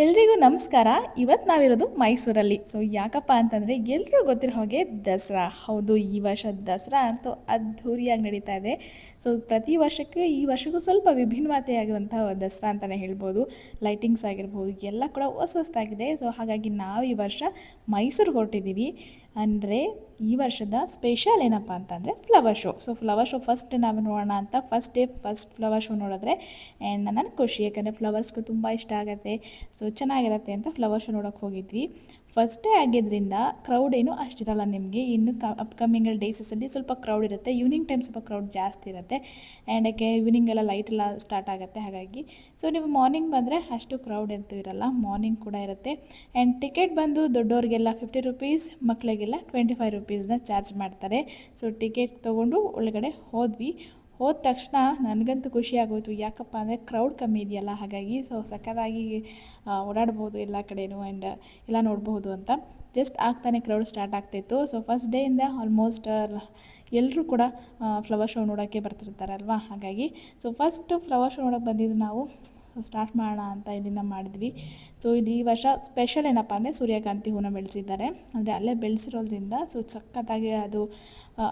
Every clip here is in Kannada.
ಎಲ್ರಿಗೂ ನಮಸ್ಕಾರ. ಇವತ್ತು ನಾವಿರೋದು ಮೈಸೂರಲ್ಲಿ. ಸೊ ಯಾಕಪ್ಪ ಅಂತಂದರೆ ಎಲ್ಲರೂ ಗೊತ್ತಿರೋ ಹಾಗೆ ದಸರಾ. ಹೌದು, ಈ ವರ್ಷ ದಸರಾ ಅಂತೂ ಅದ್ಧೂರಿಯಾಗಿ ನಡೀತಾ ಇದೆ. ಸೊ ಪ್ರತಿ ವರ್ಷಕ್ಕೆ ಈ ವರ್ಷಕ್ಕೂ ಸ್ವಲ್ಪ ವಿಭಿನ್ನವಾತೆಯಾಗುವಂಥ ದಸರಾ ಅಂತಲೇ ಹೇಳ್ಬೋದು. ಲೈಟಿಂಗ್ಸ್ ಆಗಿರ್ಬೋದು, ಎಲ್ಲ ಕೂಡ ಹೊಸ ಹೊಸದಾಗಿದೆ ಸೊ ಹಾಗಾಗಿ ನಾವು ಈ ವರ್ಷ ಮೈಸೂರಿಗೆ ಹೊರಟಿದ್ದೀವಿ ಅಂದರೆ ಈ ವರ್ಷದ ಸ್ಪೆಷಲ್ ಏನಪ್ಪ ಅಂತಂದರೆ flower show so flower show first ನಾವು ನೋಡೋಣ ಅಂತ first day first flower show ನೋಡಿದ್ರೆ ಆ್ಯಂಡ್ ನನಗೆ ಖುಷಿ, ಯಾಕಂದರೆ ಫ್ಲವರ್ಸ್ಗೂ ತುಂಬ ಇಷ್ಟ ಆಗುತ್ತೆ. ಸೊ ಚೆನ್ನಾಗಿರುತ್ತೆ ಅಂತ ಫ್ಲವರ್ ಶೋ ನೋಡೋಕ್ಕೆ ಹೋಗಿದ್ವಿ. ಫಸ್ಟ್ ಡೇ ಆಗಿದ್ದರಿಂದ ಕ್ರೌಡ್ ಏನು ಅಷ್ಟಿರಲ್ಲ ನಿಮಗೆ. ಇನ್ನು ಕ ಅಪ್ಕಮಿಂಗ್ ಡೇಸಸಲ್ಲಿ ಸ್ವಲ್ಪ ಕ್ರೌಡ್ ಇರುತ್ತೆ. ಈವ್ನಿಂಗ್ ಟೈಮ್ ಸ್ವಲ್ಪ ಕ್ರೌಡ್ ಜಾಸ್ತಿ ಇರುತ್ತೆ. ಆ್ಯಂಡ್ ಯಾಕೆ ಈವ್ನಿಂಗ್ ಎಲ್ಲ ಲೈಟ್ ಎಲ್ಲ ಸ್ಟಾರ್ಟ್ ಆಗುತ್ತೆ ಹಾಗಾಗಿ. ಸೊ ನೀವು ಮಾರ್ನಿಂಗ್ ಬಂದರೆ ಅಷ್ಟು ಕ್ರೌಡ್ ಅಂತೂ ಇರಲ್ಲ. ಮಾರ್ನಿಂಗ್ ಕೂಡ ಇರುತ್ತೆ. ಆ್ಯಂಡ್ ಟಿಕೆಟ್ ಬಂದು ದೊಡ್ಡವ್ರಿಗೆಲ್ಲ ಫಿಫ್ಟಿ ರುಪೀಸ್ ಮಕ್ಕಳಿಗೆಲ್ಲ ಟ್ವೆಂಟಿ ಫೈವ್ ರುಪೀಸ್ನ ಚಾರ್ಜ್ ಮಾಡ್ತಾರೆ. ಸೊ ಟಿಕೆಟ್ ತೊಗೊಂಡು ಒಳಗಡೆ ಹೋದ್ವಿ. ಹೋದ ತಕ್ಷಣ ನನಗಂತೂ ಖುಷಿ ಆಗೋಯ್ತು. ಯಾಕಪ್ಪ ಅಂದರೆ ಕ್ರೌಡ್ ಕಮ್ಮಿ ಇದೆಯಲ್ಲ, ಹಾಗಾಗಿ ಸೊ ಸಖತ್ತಾಗಿ ಓಡಾಡ್ಬೋದು ಎಲ್ಲ ಕಡೆನೂ ಆ್ಯಂಡ್ ಎಲ್ಲ ನೋಡ್ಬೋದು ಅಂತ. ಜಸ್ಟ್ ಆಗ್ತಾನೆ ಕ್ರೌಡ್ ಸ್ಟಾರ್ಟ್ ಆಗ್ತಾಯಿತ್ತು ಸೊ ಫಸ್ಟ್ ಡೇಯಿಂದ ಆಲ್ಮೋಸ್ಟ್ ಎಲ್ಲರೂ ಕೂಡ ಫ್ಲವರ್ ಶೋ ನೋಡೋಕ್ಕೆ ಬರ್ತಿರ್ತಾರಲ್ವ? ಹಾಗಾಗಿ ಸೊ ಫಸ್ಟ್ ಫ್ಲವರ್ ಶೋ ನೋಡೋಕ್ಕೆ ಬಂದಿದ್ದು ನಾವು ಸೊ ಸ್ಟಾರ್ಟ್ ಮಾಡೋಣ ಅಂತ ಇಲ್ಲಿಂದ ಮಾಡಿದ್ವಿ. ಸೊ ಇಲ್ಲಿ ಈ ವರ್ಷ ಸ್ಪೆಷಲ್ ಏನಪ್ಪ ಅಂದರೆ ಸೂರ್ಯಕಾಂತಿ ಹೂನ ಬೆಳೆಸಿದ್ದಾರೆ. ಅಂದರೆ ಅಲ್ಲೇ ಬೆಳೆಸಿರೋದ್ರಿಂದ ಸೊ, ಸಖತ್ತಾಗಿ ಅದು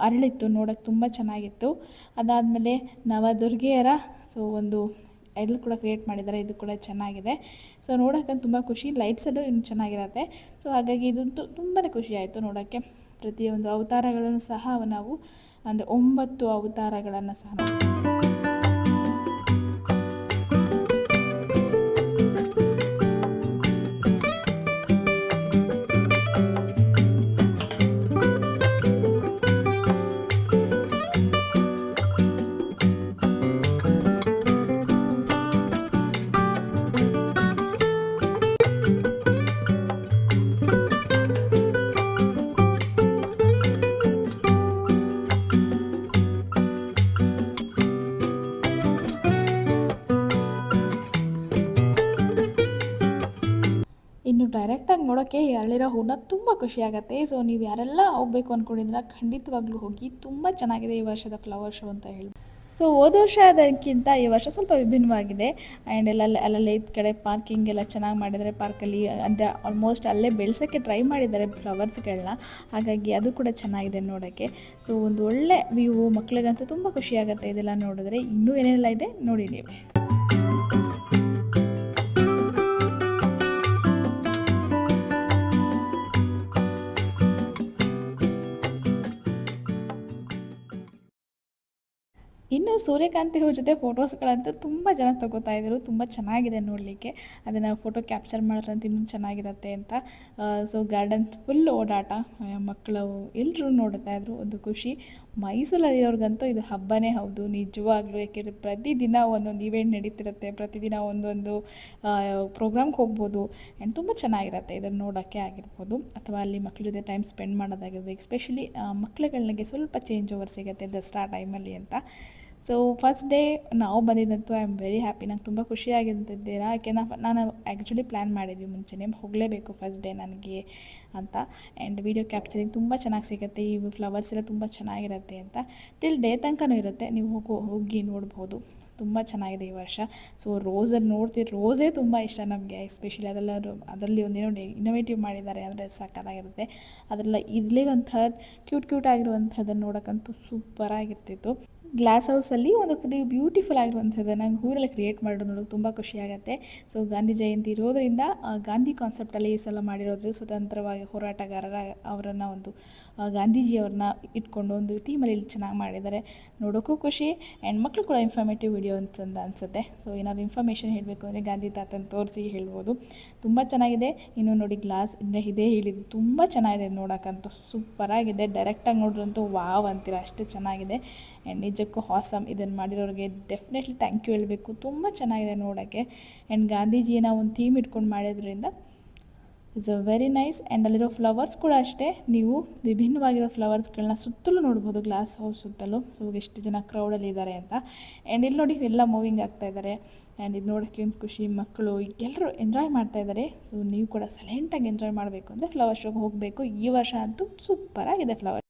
ಅರಳಿತ್ತು ನೋಡೋಕ್ಕೆ ತುಂಬ ಚೆನ್ನಾಗಿತ್ತು. ಅದಾದಮೇಲೆ ನವದುರ್ಗೆಯರ, ಸೊ, ಒಂದು ಐಡಲ್ ಕೂಡ ಕ್ರಿಯೇಟ್ ಮಾಡಿದ್ದಾರೆ. ಇದು ಕೂಡ ಚೆನ್ನಾಗಿದೆ. ಸೊ ನೋಡೋಕೆ ತುಂಬ ಖುಷಿ. ಲೈಟ್ಸಲ್ಲೂ ಇನ್ನು ಚೆನ್ನಾಗಿರುತ್ತೆ. ಸೊ ಹಾಗಾಗಿ ಇದಂತೂ ತುಂಬಾ ಖುಷಿ ಆಯಿತು ನೋಡೋಕ್ಕೆ. ಪ್ರತಿಯೊಂದು ಅವತಾರಗಳನ್ನು ಸಹ ನಾವು, ಅಂದರೆ ಒಂಬತ್ತು ಅವತಾರಗಳನ್ನು ಸಹ ಇನ್ನು ಡೈರೆಕ್ಟಾಗಿ ನೋಡೋಕ್ಕೆ ಅಲ್ಲಿರೋ ಹೂನ ತುಂಬ ಖುಷಿಯಾಗತ್ತೆ. ಸೊ ನೀವು ಯಾರೆಲ್ಲ ಹೋಗಬೇಕು ಅಂದ್ಕೊಂಡಿದ್ರೆ ಖಂಡಿತವಾಗ್ಲೂ ಹೋಗಿ ತುಂಬ ಚೆನ್ನಾಗಿದೆ ಈ ವರ್ಷದ ಫ್ಲವರ್ ಶೋ ಅಂತ ಹೇಳಿ ಸೊ ಹೋದ ವರ್ಷ ಅದಕ್ಕಿಂತ ಈ ವರ್ಷ ಸ್ವಲ್ಪ ವಿಭಿನ್ನವಾಗಿದೆ. ಆ್ಯಂಡ್ ಎಲ್ಲ, ಅಲ್ಲಲ್ಲಿ ಇದ್ದ ಕಡೆ ಪಾರ್ಕಿಂಗ್ ಎಲ್ಲ ಚೆನ್ನಾಗಿ ಮಾಡಿದ್ದಾರೆ. ಪಾರ್ಕಲ್ಲಿ ಅಂದರೆ ಆಲ್ಮೋಸ್ಟ್ ಅಲ್ಲೇ ಬೆಳೆಸೋಕ್ಕೆ ಟ್ರೈ ಮಾಡಿದ್ದಾರೆ ಫ್ಲವರ್ಸ್ಗಳನ್ನ ಹಾಗಾಗಿ ಅದು ಕೂಡ ಚೆನ್ನಾಗಿದೆ ನೋಡೋಕ್ಕೆ ಸೊ ಒಂದು ಒಳ್ಳೆ ವ್ಯೂ ಮಕ್ಕಳಿಗಂತೂ ತುಂಬ ಖುಷಿಯಾಗುತ್ತೆ ಇದೆಲ್ಲ ನೋಡಿದ್ರೆ. ಇನ್ನೂ ಏನೆಲ್ಲ ಇದೆ, ನೋಡಿ ನೀವೇ. ಇನ್ನು ಸೂರ್ಯಕಾಂತಿ ಹೂ ಜೊತೆ ಫೋಟೋಸ್ಗಳಂತೂ ತುಂಬ ಜನ ತಗೋತಾ ಇದ್ದರು. ತುಂಬ ಚೆನ್ನಾಗಿದೆ ನೋಡಲಿಕ್ಕೆ. ಅದನ್ನು ಫೋಟೋ ಕ್ಯಾಪ್ಚರ್ ಮಾಡೋದಂತ ಇನ್ನೂ ಚೆನ್ನಾಗಿರುತ್ತೆ ಅಂತ. ಸೊ ಗಾರ್ಡನ್ ಫುಲ್ ಓಡಾಟ. ಮಕ್ಕಳು ಎಲ್ಲರೂ ನೋಡ್ತಾ ಇದ್ರು. ಒಂದು ಖುಷಿ. ಮೈಸೂರಲ್ಲಿರೋರ್ಗಂತೂ ಇದು ಹಬ್ಬನೇ ಹೌದು. ನಿಜವಾಗ್ಲೂ. ಯಾಕೆಂದರೆ ಪ್ರತಿದಿನ ಒಂದೊಂದು ಇವೆಂಟ್ ನಡೀತಿರುತ್ತೆ. ಪ್ರತಿದಿನ ಒಂದೊಂದು ಪ್ರೋಗ್ರಾಮ್ಗೆ ಹೋಗ್ಬೋದು. ಆ್ಯಂಡ್ ತುಂಬ ಚೆನ್ನಾಗಿರುತ್ತೆ ಇದನ್ನು ನೋಡೋಕ್ಕೆ ಆಗಿರ್ಬೋದು. ಅಥವಾ ಅಲ್ಲಿ ಮಕ್ಕಳ ಜೊತೆ ಟೈಮ್ ಸ್ಪೆಂಡ್ ಮಾಡೋದಾಗಿರ್ಬೋದು. ಎಸ್ಪೆಷಲಿ ಮಕ್ಕಳುಗಳಿಗೆ ಸ್ವಲ್ಪ ಚೇಂಜ್ ಓವರ್ ಸಿಗುತ್ತೆ ದಸರಾ ಟೈಮಲ್ಲಿ ಅಂತ. ಸೊ ಫಸ್ಟ್ ಡೇ ನಾವು ಬಂದಿದ್ದಂತೂ ಐ ಆಮ್ ವೆರಿ ಹ್ಯಾಪಿ ನಂಗೆ ತುಂಬ ಖುಷಿಯಾಗಿದ್ದಿದ್ದೀರಾ ಯಾಕೆ ನಾ, ನಾನು ಆ್ಯಕ್ಚುಲಿ ಪ್ಲ್ಯಾನ್ ಮಾಡಿದ್ವಿ ಮುಂಚೆನೇ. ಹೋಗಲೇಬೇಕು ಫಸ್ಟ್ ಡೇ ನನಗೆ ಅಂತ. ಆ್ಯಂಡ್ ವೀಡಿಯೋ ಕ್ಯಾಪ್ಚರಿಂಗ್ ತುಂಬ ಚೆನ್ನಾಗಿ ಸಿಗುತ್ತೆ. ಈ ಫ್ಲವರ್ಸ್ ಎಲ್ಲ ತುಂಬ ಚೆನ್ನಾಗಿರುತ್ತೆ ಅಂತ. ಟಿಲ್ ಡೇ ತನಕನೂ ಇರುತ್ತೆ. ನೀವು ಹೋಗಿ ಹೋಗಿ ನೋಡ್ಬೋದು. ತುಂಬ ಚೆನ್ನಾಗಿದೆ ಈ ವರ್ಷ. ಸೊ ರೋಸಲ್ಲಿ ನೋಡ್ತೀರಿ ರೋಸೇ ತುಂಬ ಇಷ್ಟ ನಮಗೆ. ಎಸ್ಪೆಷಲಿ ಅದೆಲ್ಲ ಅದರಲ್ಲಿ ಒಂದೇನೋ ಇನೋವೇಟಿವ್ ಮಾಡಿದ್ದಾರೆ ಅಂದರೆ ಸಕ್ಕತ್ತಾಗಿರುತ್ತೆ ಅದರಲ್ಲ ಇಲ್ಲಿರುವಂಥ ಕ್ಯೂಟ್ ಕ್ಯೂಟ್ ಆಗಿರುವಂಥದ್ದನ್ನು ನೋಡೋಕ್ಕಂತೂ ಸೂಪರಾಗಿರ್ತಿತ್ತು ಗ್ಲಾಸ್ ಹೌಸಲ್ಲಿ ಒಂದು ಬ್ಯೂಟಿಫುಲ್ ಆಗಿರುವಂಥದ್ದು ನಂಗೆ ಊರಲ್ಲಿ ಕ್ರಿಯೇಟ್ ಮಾಡೋದು ನೋಡೋಕೆ ತುಂಬ ಖುಷಿಯಾಗುತ್ತೆ ಸೊ ಗಾಂಧಿ ಜಯಂತಿ ಇರೋದರಿಂದ ಗಾಂಧಿ ಕಾನ್ಸೆಪ್ಟಲ್ಲಿ ಈ ಸಲ ಮಾಡಿರೋದು ಸ್ವತಂತ್ರವಾಗಿ ಹೋರಾಟಗಾರರ, ಅವರನ್ನು ಒಂದು ಗಾಂಧೀಜಿಯವ್ರನ್ನ ಇಟ್ಕೊಂಡು ಒಂದು ಥೀಮಲ್ಲಿ ಚೆನ್ನಾಗಿ ಮಾಡಿದ್ದಾರೆ. ನೋಡೋಕ್ಕೂ ಖುಷಿ. ಆ್ಯಂಡ್ ಮಕ್ಕಳು ಕೂಡ ಇನ್ಫಾರ್ಮೇಟಿವ್ ವಿಡಿಯೋ ಅಂತ ಅನಿಸುತ್ತೆ. ಸೊ ಏನಾದ್ರು ಇನ್ಫಾರ್ಮೇಷನ್ ಹೇಳಬೇಕು ಅಂದರೆ ಗಾಂಧಿ ತಾತನ ತೋರಿಸಿ ಹೇಳ್ಬೋದು. ತುಂಬ ಚೆನ್ನಾಗಿದೆ. ಇನ್ನು ನೋಡಿ ಗ್ಲಾಸ್ ಅಂದರೆ ಇದೇ ಹೇಳಿದ್ದು ತುಂಬ ಚೆನ್ನಾಗಿದೆ ನೋಡೋಕ್ಕಂತೂ. ಸೂಪರಾಗಿದೆ ಡೈರೆಕ್ಟಾಗಿ ನೋಡ್ರಂತೂ ವಾವ್ ಅಂತೀರ. ಅಷ್ಟು ಚೆನ್ನಾಗಿದೆ. ಆ್ಯಂಡ್ ನಿಜಕ್ಕೂ ಹಾಸಮ್ ಇದನ್ನು ಮಾಡಿರೋರಿಗೆ ಡೆಫಿನೆಟ್ಲಿ ಥ್ಯಾಂಕ್ ಯು ಹೇಳಬೇಕು. ತುಂಬ ಚೆನ್ನಾಗಿದೆ ನೋಡೋಕ್ಕೆ. ಆ್ಯಂಡ್ ಗಾಂಧೀಜಿನ ಒಂದು ಥೀಮ್ ಇಟ್ಕೊಂಡು ಮಾಡಿದ್ರಿಂದ it's a very nice and ಅಲ್ಲಿರೋ ಫ್ಲವರ್ಸ್ ಕೂಡ ಅಷ್ಟೇ. ನೀವು ವಿಭಿನ್ನವಾಗಿರೋ ಫ್ಲವರ್ಸ್ಗಳನ್ನ ಸುತ್ತಲೂ ನೋಡ್ಬೋದು ಗ್ಲಾಸ್ ಹೌಸ್ ಸುತ್ತಲೂ. ಸೊ ಎಷ್ಟು ಜನ ಕ್ರೌಡಲ್ಲಿ ಇದ್ದಾರೆ ಅಂತ. ಆ್ಯಂಡ್ ಇಲ್ಲಿ ನೋಡಿ ಎಲ್ಲ ಮೂವಿಂಗ್ ಆಗ್ತಾ ಇದ್ದಾರೆ ಆ್ಯಂಡ್ ಇದು ನೋಡೋಕ್ಕೆ ಒಂದು ಖುಷಿ, ಮಕ್ಕಳು ಎಲ್ಲರೂ ಎಂಜಾಯ್ ಮಾಡ್ತಾ ಇದ್ದಾರೆ ಸೊ ನೀವು ಕೂಡ ಸೈಲೆಂಟಾಗಿ ಎಂಜಾಯ್ ಮಾಡಬೇಕು ಅಂದರೆ ಫ್ಲವರ್ ಶೋಗೆ ಹೋಗಬೇಕು. ಈ ವರ್ಷ ಅಂತೂ ಸೂಪರಾಗಿದೆ ಫ್ಲವರ್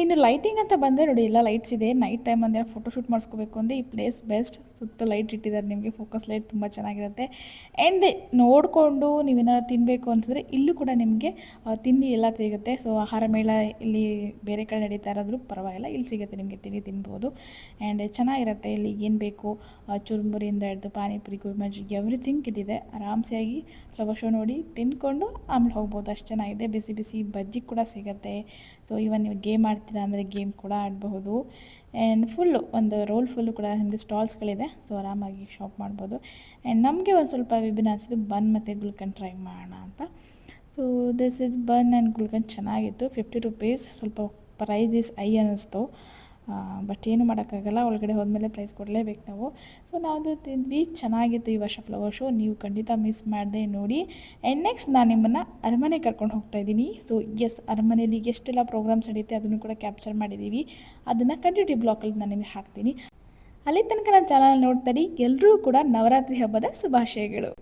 ಆ್ಯಂಡ್ ಲೈಟಿಂಗ್ ಅಂತ ಬಂದರೆ ನೋಡಿ, ಎಲ್ಲ ಲೈಟ್ಸ್ ಇದೆ. ನೈಟ್ ಟೈಮ್ ಅಂದರೆ ಫೋಟೋ ಶೂಟ್ ಮಾಡಿಸ್ಕೋಬೇಕು ಅಂದರೆ ಈ ಪ್ಲೇಸ್ ಬೆಸ್ಟ್ ಸುತ್ತ ಲೈಟ್ ಇಟ್ಟಿದ್ದಾರೆ, ನಿಮಗೆ ಫೋಕಸ್ ಲೈಟ್ ತುಂಬ ಚೆನ್ನಾಗಿರುತ್ತೆ. ಆ್ಯಂಡ್ ನೋಡಿಕೊಂಡು ನೀವೇನಾದ್ರು ತಿನ್ನಬೇಕು ಅನಿಸಿದ್ರೆ ಇಲ್ಲೂ ಕೂಡ ನಿಮಗೆ ತಿಂಡಿ ಎಲ್ಲ ಸಿಗುತ್ತೆ. ಸೊ ಆಹಾರ ಮೇಳ ಇಲ್ಲಿ ಬೇರೆ ಕಡೆ ನಡೀತಾ ಇರೋದ್ರೂ ಪರವಾಗಿಲ್ಲ. ಇಲ್ಲಿ ಸಿಗುತ್ತೆ, ನಿಮಗೆ ತಿಂಡಿ ತಿನ್ಬೋದು. ಆ್ಯಂಡ್ ಚೆನ್ನಾಗಿರುತ್ತೆ. ಇಲ್ಲಿ ಏನು ಬೇಕು? ಚುರುಮುರಿಯಿಂದ ಹಿಡಿದು, ಪಾನಿಪುರಿ ಗೋಬಿ ಎವ್ರಿಥಿಂಗ್ ಇಲ್ಲಿದೆ. ಆರಾಮ್ಸೆ ಆಗಿ ಫ್ಲವರ್ ಶೋ ನೋಡಿ ತಿನ್ಕೊಂಡು ಆಮೇಲೆ ಹೋಗ್ಬೋದು. ಅಷ್ಟು ಚೆನ್ನಾಗಿದೆ ಬಿಸಿ ಬಿಸಿ ಬಜ್ಜಿ ಕೂಡ ಸಿಗುತ್ತೆ. ಸೊ ಇವನ್ ನೀವು ಗೇಮ್ ಆಡ್ತೀರಾ ಅಂದರೆ ಗೇಮ್ ಕೂಡ ಆಡಬಹುದು. ಆ್ಯಂಡ್ ಫುಲ್ಲು ಒಂದು ರೋಲ್ ಫುಲ್ಲು ಕೂಡ ನಿಮಗೆ ಸ್ಟಾಲ್ಸ್ಗಳಿದೆ ಸೊ ಆರಾಮಾಗಿ ಶಾಪ್ ಮಾಡ್ಬೋದು. ಆ್ಯಂಡ್ ನಮಗೆ ಒಂದು ಸ್ವಲ್ಪ ವಿಭಿನ್ನ ಅನಿಸಿದ್ದು ಬನ್ ಮತ್ತು ಗುಲ್ಕನ್ ಟ್ರೈ ಮಾಡೋಣ ಅಂತ. So this is bun and gulkand ಚೆನ್ನಾಗಿತ್ತು. ಫಿಫ್ಟಿ ರುಪೀಸ್ ಸ್ವಲ್ಪ ಪ್ರೈಸ್ ಇಸ್ ಐ ಅನ್ನಿಸ್ತು. ಬಟ್ ಏನು ಮಾಡೋಕ್ಕಾಗಲ್ಲ, ಒಳಗಡೆ ಹೋದ್ಮೇಲೆ ಪ್ರೈಸ್ ಕೊಡಲೇಬೇಕು ನಾವು. ಸೊ ನಾವು ತಿಂದ್ವಿ, ಚೆನ್ನಾಗಿತ್ತು ಈ ವರ್ಷ ಫ್ಲವರ್ ಶೋ ನೀವು ಖಂಡಿತ ಮಿಸ್ ಮಾಡದೆ ನೋಡಿ. ಆ್ಯಂಡ್ ನೆಕ್ಸ್ಟ್ ನಾನು ನಿಮ್ಮನ್ನು ಅರಮನೆ ಕರ್ಕೊಂಡು ಹೋಗ್ತಾ ಇದ್ದೀನಿ. ಸೊ ಎಸ್ ಅರಮನೆಯಲ್ಲಿ ಎಷ್ಟೆಲ್ಲ ಪ್ರೋಗ್ರಾಮ್ಸ್ ನಡೆಯುತ್ತೆ ಅದನ್ನು ಕೂಡ ಕ್ಯಾಪ್ಚರ್ ಮಾಡಿದ್ದೀವಿ. ಅದನ್ನು ಕಂಟಿನ್ಯೂ ಬ್ಲಾಕಲ್ಲಿ ನಾನು ನಿಮಗೆ ಹಾಕ್ತೀನಿ. ಅಲ್ಲಿ ತನಕ ನನ್ನ ಚಾನಲ್ ನೋಡ್ತಾರೆ ಎಲ್ಲರೂ ಕೂಡ ನವರಾತ್ರಿ ಹಬ್ಬದ ಶುಭಾಶಯಗಳು.